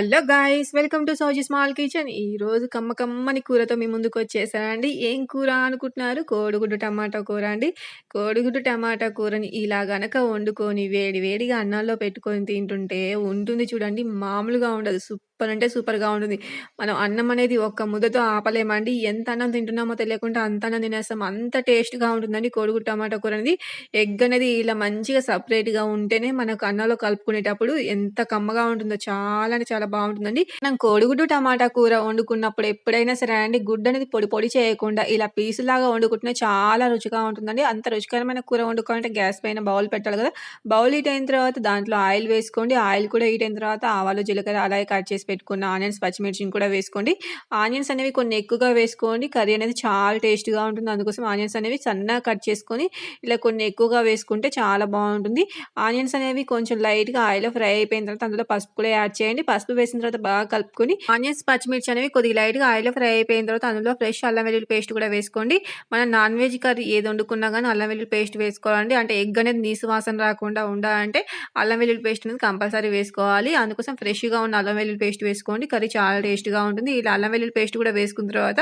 Hello guys welcome to Sowji small kitchen. ఈ రోజు కమ్మ కమ్మని కూరతో మీ ముందుకు వచ్చేసానండి. ఏం కూర అనుకుంటున్నారు? కోడిగుడ్డు టమాటా కూర అండి. కోడిగుడ్డు టమాటా కూరని ఇలా గనక వండుకొని వేడి వేడిగా అన్నంలో పెట్టుకొని తింటుంటే ఉంటుంది చూడండి మామూలుగా ఉండదు. సూపర్ అంటే సూపర్గా ఉంటుంది. మనం అన్నం అనేది ఒక్క ముద్దతో ఆపలేమండి. ఎంత అన్నం తింటున్నామో తెలియకుండా అంత అన్నం తినేస్తాం. అంత టేస్ట్గా ఉంటుందండి కోడిగుడ్డు టమాటా కూర అనేది. ఎగ్ అనేది ఇలా మంచిగా సపరేట్గా ఉంటేనే మనకు అన్నంలో కలుపుకునేటప్పుడు ఎంత కమ్మగా ఉంటుందో చాలా అంటే చాలా బాగుంటుందండి. మనం కోడిగుడ్డు టమాటా కూర వండుకున్నప్పుడు ఎప్పుడైనా సరే అండి గుడ్డు అనేది పొడి పొడి చేయకుండా ఇలా పీసులాగా వండుకుంటే చాలా రుచిగా ఉంటుందండి. అంత రుచికరమైన కూర వండుకోవాలంటే గ్యాస్ పైన బౌల్ పెట్టాలి కదా. బౌల్ హీట్ అయిన తర్వాత దాంట్లో ఆయిల్ వేసుకోండి. ఆయిల్ కూడా హీట్ అయిన తర్వాత ఆవాలు జీలకర్ర అలాగే కట్ చేసి పెట్టుకున్న ఆనియన్స్ పచ్చిమిర్చిని కూడా వేసుకోండి. ఆనియన్స్ అనేవి కొన్ని ఎక్కువగా వేసుకోండి. కర్రీ అనేది చాలా టేస్ట్గా ఉంటుంది. అందుకోసం ఆనియన్స్ అనేవి సన్నగా కట్ చేసుకొని ఇలా కొన్ని ఎక్కువగా వేసుకుంటే చాలా బాగుంటుంది. ఆనియన్స్ అనేవి కొంచెం లైట్గా ఆయిల్లో ఫ్రై అయిపోయిన తర్వాత అందులో పసుపు కూడా యాడ్ చేయండి. పసుపు వేసిన తర్వాత బాగా కలుపుకొని ఆనియన్స్ పచ్చిమిర్చి అనేవి కొద్దిగా లైట్గా ఆయిల్లో ఫ్రై అయిపోయిన తర్వాత అందులో ఫ్రెష్ అల్లం వెల్లుల్లి పేస్ట్ కూడా వేసుకోండి. మనం నాన్ వెజ్ కర్రీ ఏది వండుకున్నా కానీ అల్లం వెల్లుల్లి పేస్ట్ వేసుకోవాలండి. అంటే ఎగ్ అనేది నీసు వాసన రాకుండా ఉండాలంటే అల్లం వెల్లుల్లి పేస్ట్ అనేది కంపల్సరీ వేసుకోవాలి. అందుకోసం ఫ్రెష్గా ఉన్న అల్లం వెల్లుల్లి పేస్ట్ వేసుకోండి. కర్రీ చాలా టేస్ట్గా ఉంటుంది. ఇలా అల్లం వెల్లుల్లి పేస్ట్ కూడా వేసుకున్న తర్వాత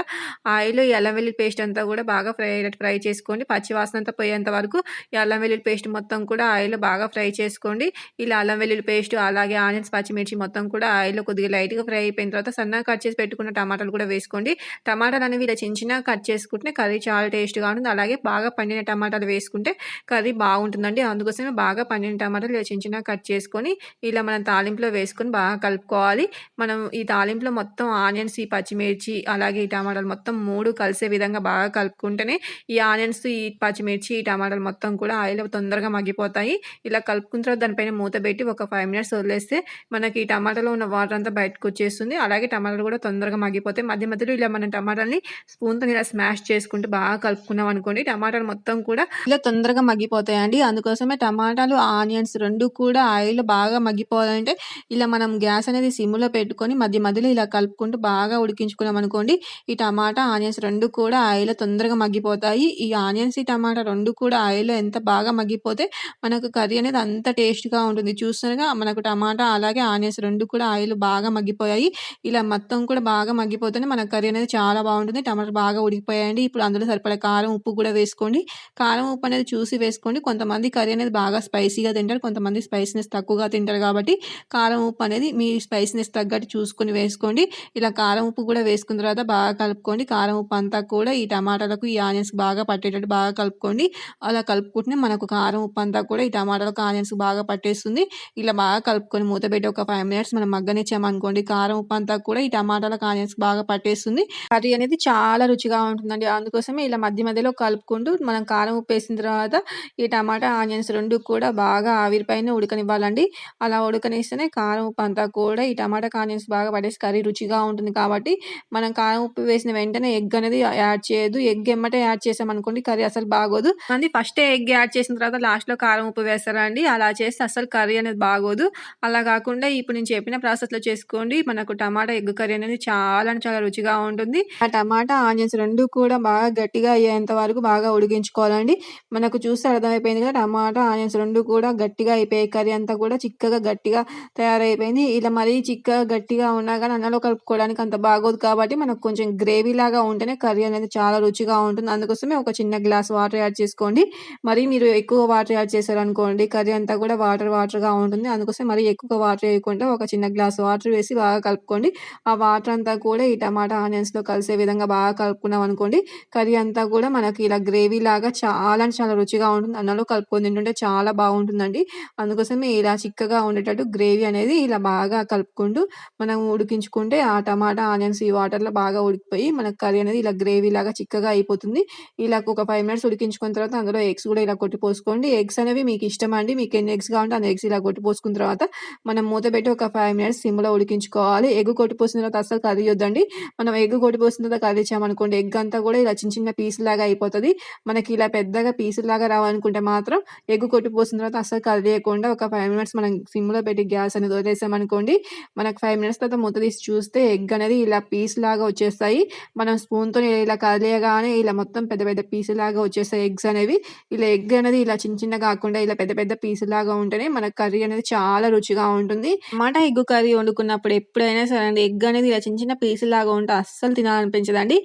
ఆయిల్ ఈ అల్లం వెల్లుల్లి పేస్ట్ అంతా కూడా బాగా ఫ్రై అయ్యేటట్టు ఫ్రై చేసుకోండి. పచ్చి వాసన అంతా పోయేంత వరకు ఈ అల్లం వెల్లుల్లి పేస్ట్ మొత్తం కూడా ఆయిల్ బాగా ఫ్రై చేసుకోండి. ఇలా అల్లం వెల్లుల్లి పేస్ట్ అలాగే ఆనియన్స్ పచ్చిమిర్చి మొత్తం కూడా ఆయిల్లో కొద్దిగా లైట్గా ఫ్రై అయిపోయిన తర్వాత సన్నగా కట్ చేసి పెట్టుకున్న టమాటాలు కూడా వేసుకోండి. టమాటాలు అనేవి ఇలా చిన్న చిన్నగా కట్ చేసుకుంటే కర్రీ చాలా టేస్ట్గా ఉంటుంది. అలాగే బాగా పండిన టమాటాలు వేసుకుంటే కర్రీ బాగుంటుందండి. అందుకోసమే బాగా పండిన టమాటాలు ఇలా చిన్న కట్ చేసుకొని ఇలా మనం తాలింపులో వేసుకొని బాగా కలుపుకోవాలి. మనం ఈ తాలింపులో మొత్తం ఆనియన్స్ ఈ పచ్చిమిర్చి అలాగే ఈ టమాటాలు మొత్తం మూడు కలిసే విధంగా బాగా కలుపుకుంటేనే ఈ ఆనియన్స్ ఈ పచ్చిమిర్చి ఈ టమాటాలు మొత్తం కూడా ఆయిల్ తొందరగా మగ్గిపోతాయి. ఇలా కలుపుకున్న తర్వాత దానిపైన మూత పెట్టి ఒక ఫైవ్ మినిట్స్ వదిలేస్తే మనకి ఈ టమాటాలో ఉన్న వాటర్ అంతా బయటకు వచ్చేస్తుంది. అలాగే టమాటాలు కూడా తొందరగా మగ్గిపోతాయి. మధ్య మధ్యలో ఇలా మనం టమాటాలని స్పూన్తో ఇలా స్మాష్ చేసుకుంటూ బాగా కలుపుకున్నాం అనుకోండి టమాటాలు మొత్తం కూడా ఇలా తొందరగా మగ్గిపోతాయండి. అందుకోసమే టమాటాలు ఆనియన్స్ రెండు కూడా ఆయిల్ బాగా మగ్గిపోవాలంటే ఇలా మనం గ్యాస్ అనేది సిమ్లో పెట్టుకొని మధ్య మధ్యలో ఇలా కలుపుకుంటూ బాగా ఉడికించుకున్నాం అనుకోండి ఈ టమాటా ఆనియన్స్ రెండు కూడా ఆయిల్ తొందరగా మగ్గిపోతాయి. ఈ ఆనియన్స్ ఈ టమాటా రెండు కూడా ఆయిల్ ఎంత బాగా మగ్గిపోతే మనకు కర్రీ అనేది అంత టేస్ట్గా ఉంటుంది. చూస్తున్నారుగా మనకు టమాటా అలాగే ఆనియన్స్ రెండు కూడా ఆయిల్ బాగా మగ్గిపోయాయి. ఇలా మొత్తం కూడా బాగా మగ్గిపోతేనే మన కర్రీ అనేది చాలా బాగుంటుంది. టమాటా బాగా ఉడికిపోయాయండి. ఇప్పుడు అందులో సరిపడా కారం ఉప్పు కూడా వేసుకోండి. కారం ఉప్పు అనేది చూసి వేసుకోండి. కొంతమంది కర్రీ అనేది బాగా స్పైసీగా తింటారు. కొంతమంది స్పైసీనెస్ తక్కువగా తింటారు కాబట్టి కారం ఉప్పు అనేది మీ స్పైసీనెస్ తగ్గట్టు చూసుకొని వేసుకోండి. ఇలా కారం ఉప్పు కూడా వేసుకున్న తర్వాత బాగా కలుపుకోండి. కారం ఉప్పు అంతా కూడా ఈ టమాటాలకు ఈ ఆనియన్స్ బాగా పట్టేటట్టు బాగా కలుపుకోండి. అలా కలుపుకుంటే మనకు కారం ఉప్పు అంతా కూడా ఈ టమాటాలకు ఆనియన్స్ బాగా పట్టేస్తుంది. ఇలా బాగా కలుపుకొని మూత పెట్టి ఒక ఫైవ్ మినిట్స్ మనం మగ్గనిచ్చామనుకోండి కారం ఉప్పు అంతా కూడా ఈ టమాటాలకు ఆనియన్స్ బాగా పట్టేస్తుంది. కర్రీ అనేది చాలా రుచిగా ఉంటుందండి. అందుకోసమే ఇలా మధ్య మధ్యలో కలుపుకుంటూ మనం కారం ఉప్పు వేసిన తర్వాత ఈ టమాటా ఆనియన్స్ రెండు కూడా బాగా ఆవిరిపైన ఉడకనివ్వాలండి. అలా ఉడకనిస్తేనే కారం ఉప్పు అంతా కూడా ఈ టమాటా ఆనియన్స్ బాగా పడేసి కర్రీ రుచిగా ఉంటుంది కాబట్టి మనం కారం ఉప్పు వేసిన వెంటనే ఎగ్ అనేది యాడ్ చేయదు ఎగ్ ఎమ్మటే యాడ్ చేసామనుకోండి కర్రీ అసలు బాగోదు. అది ఫస్ట్ ఎగ్ యాడ్ చేసిన తర్వాత లాస్ట్లో కారం ఉప్పు వేస్తారా అండి అలా చేస్తే అసలు కర్రీ అనేది బాగోదు. అలా కాకుండా ఇప్పుడు నేను చెప్పిన ప్రాసెస్లో చేసుకోండి. మనకు టమాటా ఎగ్ కర్రీ అనేది చాలా అంటే చాలా రుచిగా ఉంటుంది. ఆ టమాటా ఆనియన్స్ రెండు కూడా బాగా గట్టిగా అయ్యేంత వరకు బాగా ఉడికించుకోవాలండి. మనకు చూస్తే అర్థమైపోయింది కదా టమాటా ఆనియన్స్ రెండు కూడా గట్టిగా అయిపోయాయి. కర్రీ అంతా కూడా చిక్కగా గట్టిగా తయారైపోయింది. ఇలా మరీ చిక్కగా గట్టిగా ఉన్నా కానీ అన్నంలో కలుపుకోవడానికి అంత బాగోదు కాబట్టి మనకు కొంచెం గ్రేవీ లాగా ఉంటేనే కర్రీ అనేది చాలా రుచిగా ఉంటుంది. అందుకోసమే ఒక చిన్న గ్లాస్ వాటర్ యాడ్ చేసుకోండి. మరి మీరు ఎక్కువ వాటర్ యాడ్ చేశారనుకోండి కర్రీ అంతా కూడా వాటర్ వాటర్గా ఉంటుంది. అందుకోసం మరి ఎక్కువ వాటర్ వేయకుండా ఒక చిన్న గ్లాస్ వాటర్ వేసి బాగా కలుపుకోండి. ఆ వాటర్ అంతా కూడా ఈ టమాటా ఆనియన్స్లో కలిసే విధంగా బాగా కలుపుకున్నాం అనుకోండి కర్రీ అంతా కూడా మనకి ఇలా గ్రేవీ లాగా చాలా అంటే చాలా రుచిగా ఉంటుంది. అన్నంలో కలుపుకొని తింటుంటే చాలా బాగుంటుందండి. అందుకోసమే ఇలా చిక్కగా ఉండేటట్టు గ్రేవీ అనేది ఇలా బాగా కలుపుకుంటూ మనం ఉడికించుకుంటే ఆ టమాటా ఆనియన్స్ ఈ వాటర్లో బాగా ఉడికిపోయి మనకు కర్రీ అనేది ఇలా గ్రేవీ లాగా చిక్కగా అయిపోతుంది. ఇలా ఒక ఫైవ్ మినిట్స్ ఉడికించుకున్న తర్వాత అందులో ఎగ్స్ కూడా ఇలా కొట్టి పోసుకోండి. ఎగ్స్ అనేవి మీకు ఇష్టం అండి? మీకు ఎన్ని ఎగ్స్ కావాలంటే అన్ని ఎగ్స్ ఇలా కొట్టి పోసుకున్న తర్వాత మనం మూత పెట్టి ఒక ఫైవ్ మినిట్స్ సిమ్లో ఉడికించుకోవాలి. ఎగ్ కొట్టి పోసిన తర్వాత అసలు కర్రీ వద్దండి. మనం ఎగ్ కొట్టి పోసిన తర్వాత కర్రీ ఇచ్చామనుకోండి ఎగ్ అంతా కూడా ఇలా చిన్న చిన్న పీస్ లాగా అయిపోతుంది. మనకి ఇలా పెద్దగా పీసు లాగా రావాలనుకుంటే మాత్రం ఎగ్ కొట్టి పోసిన తర్వాత అసలు కర్రీ ఒక ఫైవ్ మినిట్స్ మనం సిమ్లో పెట్టి గ్యాస్ అనేది వదిలేసామనుకోండి మనకు ఫైవ్ మినిట్స్ తర్వాత మూత తీసి చూస్తే ఎగ్ అనేది ఇలా పీస్ లాగా వచ్చేస్తాయి. మనం స్పూన్తో ఇలా కదిలియగానే ఇలా మొత్తం పెద్ద పెద్ద పీసులాగా వచ్చేస్తాయి ఎగ్స్ అనేవి. ఇలా ఎగ్ అనేది ఇలా చిన్న చిన్నగా కాకుండా ఇలా పెద్ద పెద్ద పీసులాగా ఉంటేనే మన కర్రీ అనేది చాలా రుచిగా ఉంటుంది. టమాటా ఎగ్ కర్రీ వండుకున్నప్పుడు ఎప్పుడైనా సరే అండి ఎగ్ అనేది ఇలా చిన్న చిన్న పీసులాగా ఉంటే అస్సలు తినాలనిపించదండి.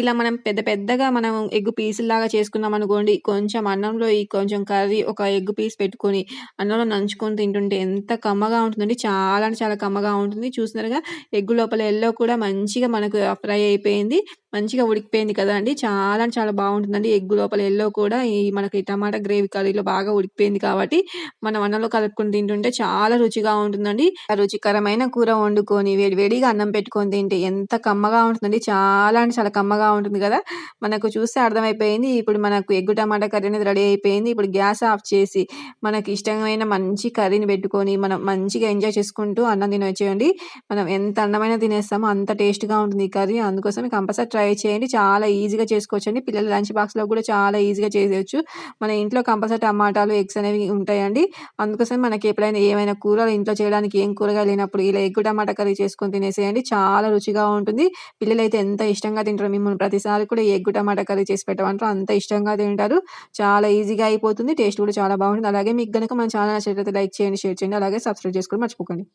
ఇలా మనం పెద్ద పెద్దగా మనం ఎగ్ పీసుల్లాగా చేసుకున్నామనుకోండి కొంచెం అన్నంలో ఈ కొంచెం కర్రీ ఒక ఎగ్ పీస్ పెట్టుకొని అన్నంలో నంచుకొని తింటుంటే ఎంత కమ్మగా ఉంటుందండి. చాలా అంటే చాలా కమ్మగా ఉంటుంది. చూస్తున్నారుగా ఎగ్ లోపల ఎల్లో కూడా మంచిగా మనకు ఫ్రై అయిపోయింది. మంచిగా ఉడికిపోయింది కదండీ! చాలా చాలా బాగుంటుందండి ఎగ్ లోపల ఎల్లో కూడా ఈ మనకి టమాటా గ్రేవీ కర్రీలో బాగా ఉడికిపోయింది కాబట్టి మనం అన్నంలో కలుపుకొని తింటుంటే చాలా రుచిగా ఉంటుందండి. రుచికరమైన కూర వండుకొని వేడి వేడిగా అన్నం పెట్టుకొని తింటే ఎంత కమ్మగా ఉంటుందండి. చాలా అంటే చాలా కమ్మగా ఉంటుంది కదా మనకు చూస్తే అర్థమైపోయింది. ఇప్పుడు మనకు ఎగ్గు టమాటా కర్రీ అనేది రెడీ అయిపోయింది. ఇప్పుడు గ్యాస్ ఆఫ్ చేసి మనకి ఇష్టమైన మంచి కర్రీని పెట్టుకొని మనం మంచిగా ఎంజాయ్ చేసుకుంటూ అన్నం తినవచ్చేయండి మనం ఎంత అన్నమైనా తినేస్తామో అంత టేస్ట్‌గా ఉంటుంది ఈ కర్రీ. అందుకోసం కంపల్సరీ ట్రై ట్రై చేయండి. చాలా ఈజీగా చేసుకోవచ్చండి. పిల్లల లంచ్ బాక్స్‌లో కూడా చాలా ఈజీగా చేసేయచ్చు మన ఇంట్లో కంపల్సరీ టమాటాలు, ఎగ్స్ అనేవి ఉంటాయండి. అందుకోసం మనకి ఎప్పుడైనా ఏమైనా కూరలు ఇంట్లో చేయడానికి ఏం కూరగాయలు లేనప్పుడు ఇలా ఎగ్గు టమాటా కర్రీ చేసుకొని తినేసేయండి. చాలా రుచిగా ఉంటుంది. పిల్లలు అయితే ఎంత ఇష్టంగా తింటారు మిమ్మల్ని ప్రతిసారి కూడా ఈ టమాటా కర్రీ చేసి పెట్టమంటారు. అంత ఇష్టంగా తింటారు. చాలా ఈజీగా అయిపోతుంది. టేస్ట్ కూడా చాలా బాగుంటుంది. అలాగే మీకు గనుక మన ఛానల్ నచ్చినట్లయితే లైక్ చేయండి, షేర్ చేయండి. అలాగే సబ్స్క్రైబ్ చేసుకోవడం మర్చిపోకండి.